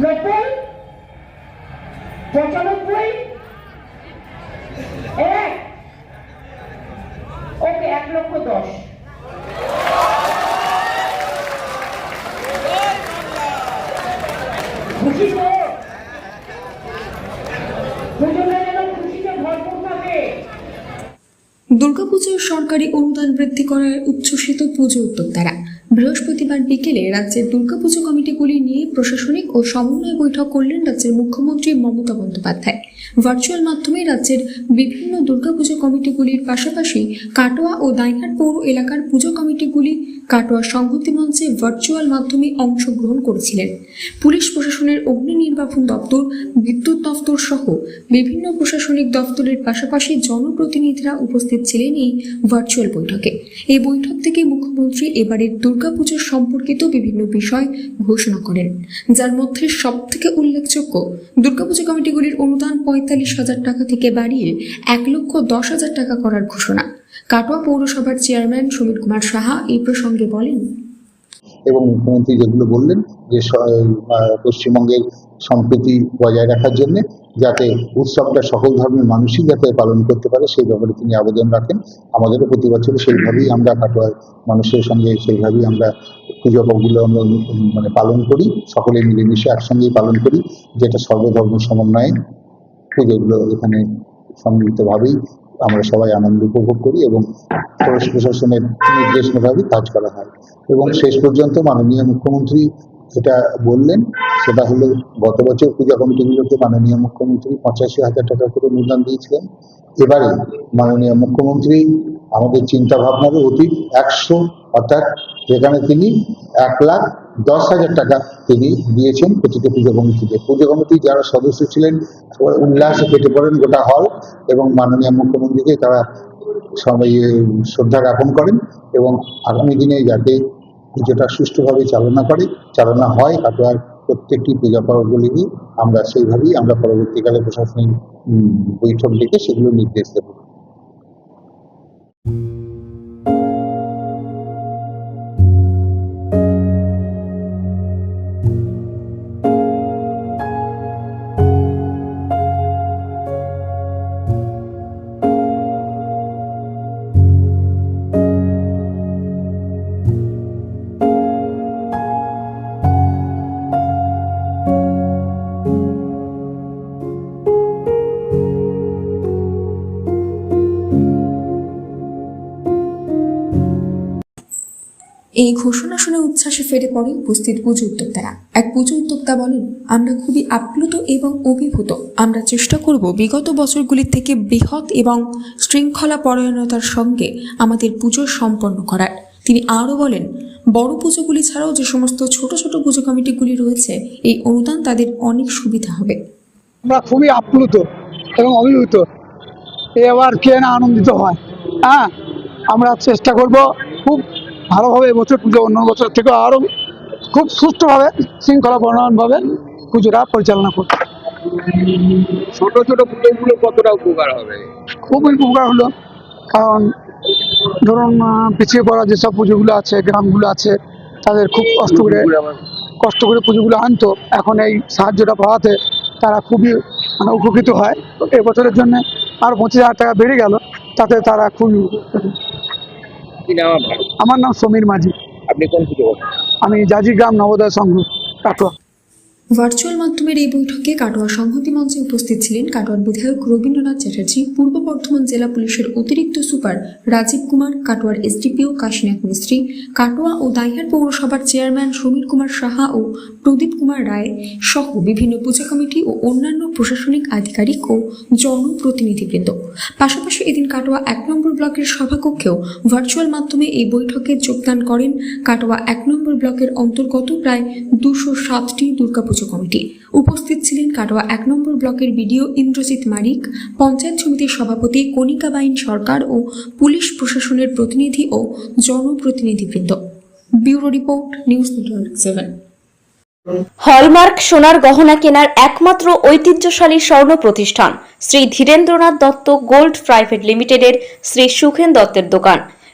নব্বই পঁচানব্বই, এক। ওকে, এক লক্ষ দশ। খুশি তো? দুর্গাপুজোর সরকারি অনুদান বৃদ্ধি করার উচ্ছ্বসিত পুজো উদ্যোক্তারা বৃহস্পতিবার বিকেলে রাজ্যের দুর্গাপুজো কমিটিগুলি নিয়ে প্রশাসনিক ও সমন্বয় বৈঠক করলেন রাজ্যের মুখ্যমন্ত্রী মমতা বন্দ্যোপাধ্যায়। ভার্চুয়াল মাধ্যমে রাজ্যের বিভিন্ন দুর্গাপুজো কমিটিগুলির পাশাপাশি কাটোয়া ও দাইহাট পৌর এলাকার পুজো কমিটিগুলি কাটোয়া সংহতি মঞ্চে ভার্চুয়াল মাধ্যমে অংশগ্রহণ করেছিলেন। পুলিশ প্রশাসনের অগ্নি নির্বাপন দপ্তর, বিদ্যুৎ দপ্তর সহ বিভিন্ন প্রশাসনিক দপ্তরের পাশাপাশি জনপ্রতিনিধিরা উপস্থিত ছিলেন এই ভার্চুয়াল বৈঠকে। এই বৈঠক থেকে মুখ্যমন্ত্রী এবারের দুর্গাপুজোর সম্পর্কিত বিভিন্ন বিষয় ঘোষণা করেন, যার মধ্যে সব থেকে উল্লেখযোগ্য, দুর্গাপুজো কমিটিগুলির অনুদান পঁয়তাল্লিশ হাজার টাকা থেকে বাড়িয়ে এক লক্ষ দশ হাজার টাকা করার ঘোষণা। কাটোয়া পৌরসভার চেয়ারম্যান সমীর কুমার সাহা এই প্রসঙ্গে বলেন। এবং মুখ্যমন্ত্রী যেগুলো বললেন যে পশ্চিমবঙ্গের সম্প্রীতি বজায় রাখার জন্য যাতে উৎসবটা সকল ধর্মের মানুষই যাতে পালন করতে পারে, সেই ব্যাপারে তিনি আবেদন রাখেন। আমাদেরও প্রতি বছর সেইভাবেই আমরা কাটোয়ার মানুষের সঙ্গে সেইভাবেই আমরা পুজো পার্বণগুলো আমরা মানে পালন করি, সকলে মিলেমিশে একসঙ্গেই পালন করি, যেটা সর্বধর্ম সমন্বয়ে পুজোগুলো এখানে সম্মিলিতভাবেই আমরা সবাই আনন্দ উপভোগ করি এবং পুলিশ প্রশাসনের নির্দেশ মোতাবেক কাজ করা হয়। এবং শেষ পর্যন্ত মাননীয় মুখ্যমন্ত্রী যেটা বললেন সেটা হলো গত বছর পূজা কমিটিগুলোকে মাননীয় মুখ্যমন্ত্রী পঁচাশি হাজার টাকা করে অনুদান দিয়েছিলেন। এবারে মাননীয় মুখ্যমন্ত্রী আমাদের চিন্তা ভাবনারও অতীত একশো অর্থাৎ যেখানে তিনি এক লাখ দশ হাজার টাকা তিনি দিয়েছেন প্রতিটি পুজো কমিটিতে। পুজো কমিটির যারা সদস্য ছিলেন উল্লাসে কেটে পড়েন গোটা হল এবং মাননীয় মুখ্যমন্ত্রীকে তারা সবাই এ, শ্রদ্ধা জ্ঞাপন করেন এবং আগামী দিনে যাতে পুজোটা সুষ্ঠুভাবে চালনা করে, চালনা হয় কাটোয়ার প্রত্যেকটি পূজা পর্বগুলিকে আমরা সেইভাবেই আমরা পরবর্তীকালে প্রশাসনিক বৈঠক ডেকে সেগুলো নির্দেশ দেবো। এই ঘোষণা শুনে উচ্ছ্বাসে ফেরে পড়ে উপস্থিত পুজো উদ্যোক্তারা। এক পুজো উদ্যোক্তা বলেন, আমরা খুবই আপ্লুত এবং অভিভূত। আমরা চেষ্টা করব বিগত বছরগুলির থেকে বৃহৎ এবং শৃঙ্খলা পরায়ণতার সঙ্গে আমাদের পুজো সম্পন্ন করার। তিনি আরও বলেন, বড় পুজোগুলি ছাড়াও যে সমস্ত ছোট ছোট পুজো কমিটিগুলি রয়েছে, এই অনুদান তাদের অনেক সুবিধা হবে। আমরা খুবই আপ্লুত এবং অভিভূত। এবার কে না আনন্দিত হয় হ্যাঁ? আমরা চেষ্টা করব খুব ভালোভাবে এবছর পুজো অন্য বছর থেকে আরও খুব সুষ্ঠুভাবে শৃঙ্খলা প্রণয়নভাবে পুজোটা পরিচালনা করতে ছোট ছোট পুজোগুলো কতটা উপকার হবে? খুবই উপকার হলো। কারণ ধরুন পিছিয়ে পড়া যেসব পুজোগুলো আছে গ্রামগুলো আছে তাদের খুব কষ্ট করে কষ্ট করে পুজোগুলো আনতো। এখন এই সাহায্যটা পাওয়াতে তারা খুবই মানে উপকৃত হয়। এবছরের জন্য আর পঁচিশ হাজার টাকা বেড়ে গেল। তাতে তারা খুবই উপকৃত। কি নাম আপনার? আমার নাম সমীর মাঝি। আপনি কোন পুজো আমি জাজি গ্রাম নবোদয় সংঘ কাটোয়া। ভার্চুয়াল মাধ্যমের এই বৈঠকে কাটোয়া সংহতি মঞ্চে উপস্থিত ছিলেন কাটোয়ার বিধায়ক রবীন্দ্রনাথ চ্যাটার্জি, পূর্ব বর্ধমান জেলা পুলিশের অতিরিক্ত সুপার রাজীব কুমার, কাটোয়ার এসডিপিও কাশীনাথ মিস্ত্রি, কাটোয়া ও দাইহাট পৌরসভার চেয়ারম্যান সমীর কুমার সাহা ও প্রদীপ কুমার রায় সহ বিভিন্ন পূজা কমিটি ও অন্যান্য প্রশাসনিক আধিকারিক ও জনপ্রতিনিধিবৃন্দ। পাশাপাশি এদিন কাটোয়া এক নম্বর ব্লকের সভাকক্ষেও ভার্চুয়াল মাধ্যমে এই বৈঠকে যোগদান করেন কাটোয়া এক নম্বর ব্লকের অন্তর্গত প্রায় দুশো সাতটি দুর্গাপুজো কমিটি। উপস্থিত ছিলেন কাটোয়া এক নম্বর ব্লকের বিডিও ইন্দ্রজিৎ মারিক পঞ্চায়েত সমিতির সভাপতি কণিকাবাইন সরকার ও পুলিশ প্রশাসনের প্রতিনিধি ও জনপ্রতিনিধিবৃন্দ। Bureau report, news network seven. Hallmark সোনার গহনা কেনার একমাত্র ঐতিহ্যশালী স্বর্ণ প্রতিষ্ঠান শ্রী ধীরেন্দ্রনাথ দত্ত গোল্ড প্রাইভেট লিমিটেডের শ্রী সুখেন দত্তের দোকান।